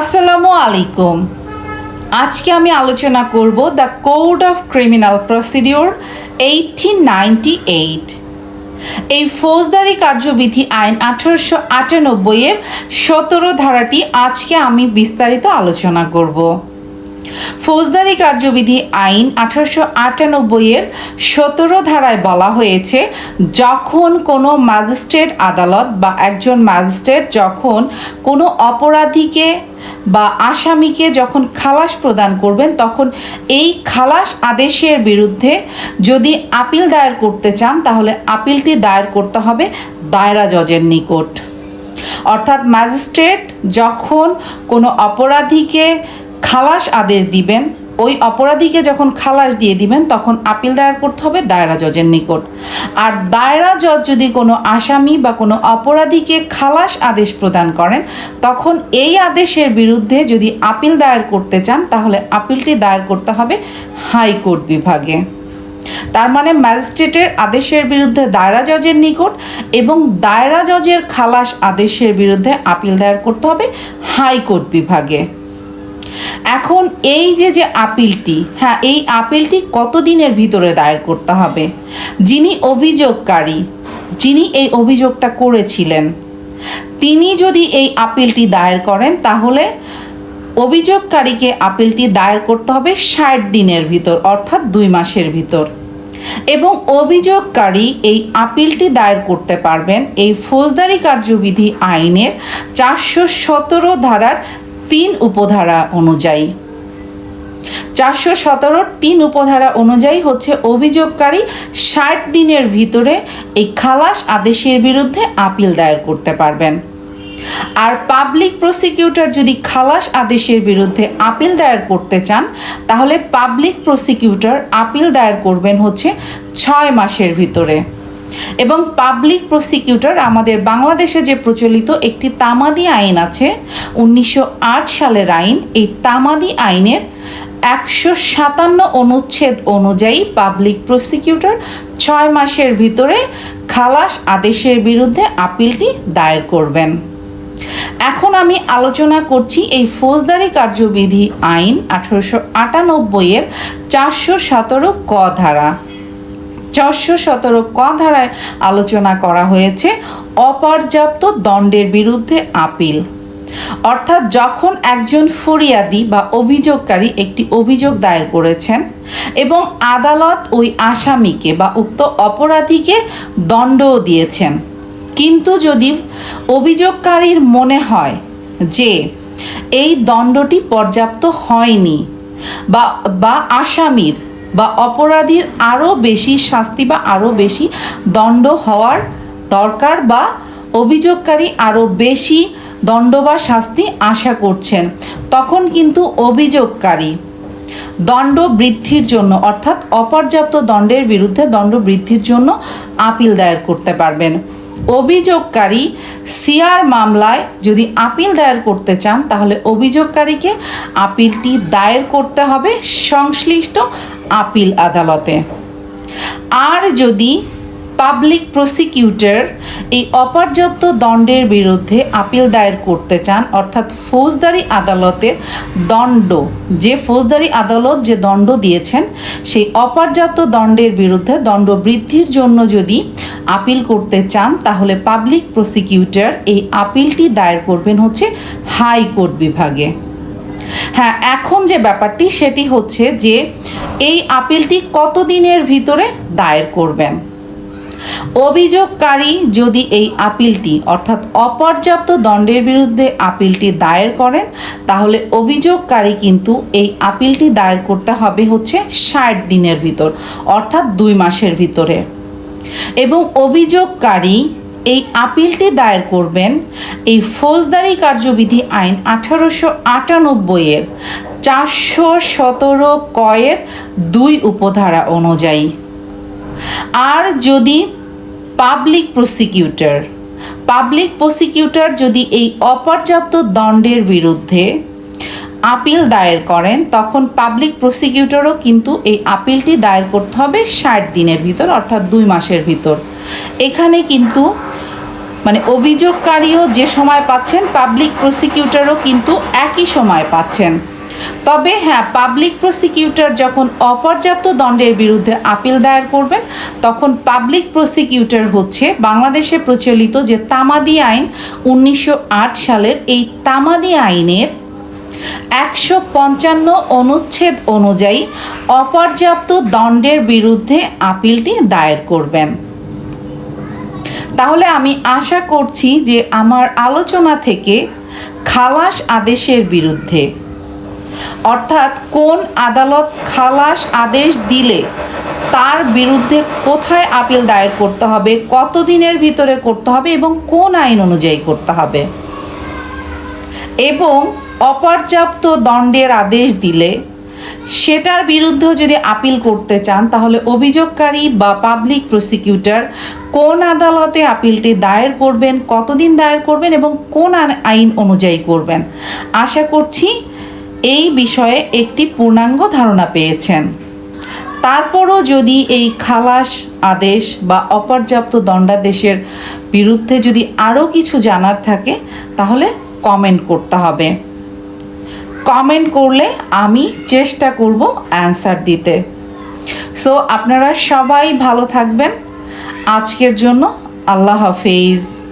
আসসালামু আলাইকুম। আজকে আমি আলোচনা করব the code of criminal procedure eighteen ninety eight এই ফৌজদারি কার্যবিধি আইন আঠারোশো আটানব্বইয়ের সতেরো ধারাটি আজকে আমি বিস্তারিত আলোচনা করব। ফৌজদারি কার্যবিধি আইন আঠারোশো আটানব্বইয়ের সতেরো ধারায় বলা হয়েছে, যখন কোনো ম্যাজিস্ট্রেট আদালত বা একজন ম্যাজিস্ট্রেট যখন কোনো অপরাধীকে বা আসামিকে যখন খালাস প্রদান করবেন, তখন এই খালাস আদেশের বিরুদ্ধে যদি আপিল দায়ের করতে চান, তাহলে আপিলটি দায়ের করতে হবে দায়রা জজের নিকট। অর্থাৎ ম্যাজিস্ট্রেট যখন কোনো অপরাধীকে খালাস আদেশ দিবেন, ওই অপরাধীকে যখন খালাস দিয়ে দিবেন, তখন আপিল দায়ের করতে হবে দায়রা জজের নিকট। আর দায়রা জজ যদি কোনো আসামি বা কোনো অপরাধীকে খালাস আদেশ প্রদান করেন, তখন এই আদেশের বিরুদ্ধে যদি আপিল দায়ের করতে চান, তাহলে আপিলটি দায়ের করতে হবে হাইকোর্ট বিভাগে। তার মানে ম্যাজিস্ট্রেটের আদেশের বিরুদ্ধে দায়রা জজের নিকট এবং দায়রা জজের খালাস আদেশের বিরুদ্ধে আপিল দায়ের করতে হবে হাইকোর্ট বিভাগে। এখন এই যে যে আপিলটি হ্যাঁ এই আপিলটি কত দিনের ভিতরে দায়ের করতে হবে? যিনি অভিযোগকারী, যিনি এই অভিযোগটা করেছিলেন, তিনি যদি এই আপিলটি দায়ের করেন, তাহলে অভিযোগকারীকে আপিলটি দায়ের করতে হবে ষাট দিনের ভিতর, অর্থাৎ দুই মাসের ভিতর। এবং অভিযোগকারী এই আপিলটি দায়ের করতে পারবেন এই ফৌজদারি কার্যবিধি আইনের চারশো সতেরো ধারার তিন উপধারা অনুযায়ী। চারশো সতেরোর তিন উপধারা অনুযায়ী হচ্ছে অভিযোগকারী ষাট দিনের ভিতরে এই খালাস আদেশের বিরুদ্ধে আপিল দায়ের করতে পারবেন। আর পাবলিক প্রসিকিউটর যদি খালাস আদেশের বিরুদ্ধে আপিল দায়ের করতে চান, তাহলে পাবলিক প্রসিকিউটর আপিল দায়ের করবেন হচ্ছে ছয় মাসের ভিতরে। এবং পাবলিক প্রসিকিউটর আমাদের বাংলাদেশে যে প্রচলিত একটি তামাদি আইন আছে, উনিশশো আট সালের আইন, এই তামাদি আইনের একশো সাতান্ন অনুচ্ছেদ অনুযায়ী পাবলিক প্রসিকিউটর ছয় মাসের ভিতরে খালাস আদেশের বিরুদ্ধে আপিলটি দায়ের করবেন। এখন আমি আলোচনা করছি এই ফৌজদারি কার্যবিধি আইন আঠারোশো আটানব্বইয়ের চারশো সতেরো ক ধারা। চারশো সতেরো ক ধারায় আলোচনা করা হয়েছে অপর্যাপ্ত দণ্ডের বিরুদ্ধে আপিল। অর্থাৎ যখন একজন ফরিয়াদি বা অভিযোগকারী একটি অভিযোগ দায়ের করেছেন এবং আদালত ওই আসামিকে বা উক্ত অপরাধীকে দণ্ডও দিয়েছেন। কিন্তু যদি অভিযোগকারীর মনে হয় যে এই দণ্ডটি পর্যাপ্ত হয়নি বা বা আসামির বা অপরাধীর আরও বেশি শাস্তি বা আরও বেশি দণ্ড হওয়ার দরকার বা অভিযোগকারী আরও বেশি দণ্ড বা শাস্তি আশা করছেন। তখন কিন্তু অভিযোগকারী দণ্ড বৃদ্ধির জন্য অর্থাৎ অপর্যাপ্ত দণ্ডের বিরুদ্ধে দণ্ড বৃদ্ধির জন্য আপিল দায়ের করতে পারবেন। অভিযোগকারী সিআর মামলায় যদি আপিল দায়ের করতে চান, তাহলে অভিযোগকারীকে আপিলটি দায়ের করতে হবে সংশ্লিষ্ট আপিল আদালতে। আর যদি পাবলিক প্রসিকিউটর এই অপর্যাপ্ত দণ্ডের বিরুদ্ধে আপিল দায়ের করতে চান, অর্থাৎ ফৌজদারি আদালতের দণ্ড, যে ফৌজদারি আদালত যে দণ্ড দিয়েছেন, সেই অপর্যাপ্ত দণ্ডের বিরুদ্ধে দণ্ড বৃদ্ধির জন্য যদি আপিল করতে চান, তাহলে পাবলিক প্রসিকিউটর এই আপিলটি দায়ের করবেন হচ্ছে হাইকোর্ট বিভাগে। হ্যাঁ এখন যে ব্যাপারটি, সেটি হচ্ছে যে এই আপিলটি কতদিনের ভিতরে দায়ের করবেন? অভিযোগকারী যদি এই আপিলটি, অর্থাৎ অপর্যাপ্ত দণ্ডের বিরুদ্ধে আপিলটি দায়ের করেন, তাহলে অভিযোগকারী কিন্তু এই আপিলটি দায়ের করতে হবে হচ্ছে ষাট দিনের ভিতর, অর্থাৎ দুই মাসের ভিতরে। এবং অভিযোগকারী এই আপিলটি দায়ের করবেন এই ফৌজদারি কার্যবিধি আইন আঠারোশো আটানব্বইয়ের চারশো সতেরো কয়ের দুই উপধারা অনুযায়ী। আর যদি পাবলিক প্রসিকিউটর পাবলিক প্রসিকিউটর যদি এই অপর্যাপ্ত দণ্ডের বিরুদ্ধে আপিল দায়ের করেন, তখন পাবলিক প্রসিকিউটরও কিন্তু এই আপিলটি দায়ের করতে হবে ষাট দিনের ভিতর, অর্থাৎ দুই মাসের ভিতর। এখানে কিন্তু মানে অভিযোগকারীও যে সময় পাচ্ছেন পাবলিক প্রসিকিউটরও কিন্তু একই সময় পাচ্ছেন। তবে হ্যাঁ পাবলিক প্রসিকিউটর যখন অপর্যাপ্ত দণ্ডের বিরুদ্ধে আপিল দায়ের করবেন, তখন পাবলিক প্রসিকিউটর হচ্ছে বাংলাদেশে প্রচলিত যে তামাদি আইন উনিশশো আট সালের এই তামাদি আইনের একশো পঞ্চান্ন অনুচ্ছেদ অনুযায়ী অপর্যাপ্ত দণ্ডের বিরুদ্ধে আপিলটি দায়ের করবেন। তাহলে আমি আশা করছি যে আমার আলোচনা থেকে খালাস আদেশের বিরুদ্ধে অর্থাৎ কোন আদালত খালাস আদেশ দিলে তার বিরুদ্ধে কোথায় আপিল দায়ের করতে হবে, কতদিনের ভিতরে করতে হবে এবং কোন আইন অনুযায়ী করতে হবে? এবং অপর্যাপ্ত দণ্ডের আদেশ দিলে সেটার বিরুদ্ধেও যদি আপিল করতে চান, তাহলে অভিযোগকারী বা পাবলিক প্রসিকিউটর কোন আদালতে আপিলটি দায়ের করবেন, কতদিন দায়ের করবেন এবং কোন আইন- আইন অনুযায়ী করবেন। আশা করছি এই বিষয়ে একটি পূর্ণাঙ্গ ধারণা পেয়েছেন। তারপরও যদি এই খালাস আদেশ বা অপর্যাপ্ত দণ্ডাদেশের বিরুদ্ধে যদি আরও কিছু জানার থাকে, তাহলে কমেন্ট করতে হবে। কমেন্ট করলে আমি চেষ্টা করব অ্যান্সার দিতে। সো, আপনারা সবাই ভালো থাকবেন। আজকের জন্য আল্লাহ হাফিজ।